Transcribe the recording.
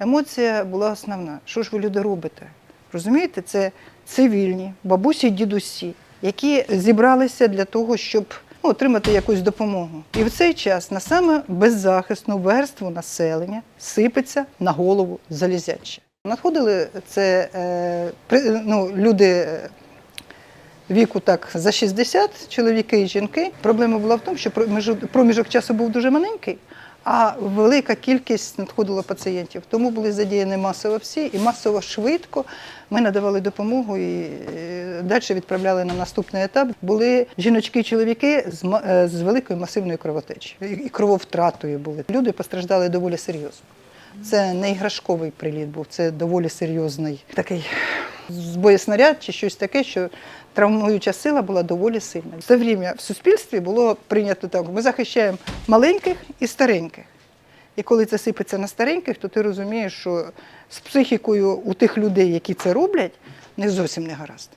Емоція була основна. Що ж ви люди робите? Розумієте, це цивільні, бабусі й дідусі, які зібралися для того, щоб ну, отримати якусь допомогу. І в цей час на саме беззахисну верству населення сипеться на голову залізяче. Надходили це е, ну, люди. е, Віку так за 60, чоловіки і жінки. Проблема була в тому, що проміжок часу був дуже маленький, а велика кількість надходила пацієнтів. Тому були задіяні масово всі, і масово швидко ми надавали допомогу і е, далі відправляли на наступний етап. Були жіночки і чоловіки з, е, з великою масивною кровотечею і крововтратою були. Люди постраждали доволі серйозно. Це не іграшковий приліт був, це доволі серйозний такий боєснаряд чи щось таке, що травмуюча сила була доволі сильна. Все время в суспільстві було прийнято так: ми захищаємо маленьких і стареньких. І коли це сипеться на стареньких, то ти розумієш, що з психікою у тих людей, які це роблять, не зовсім не гаразд.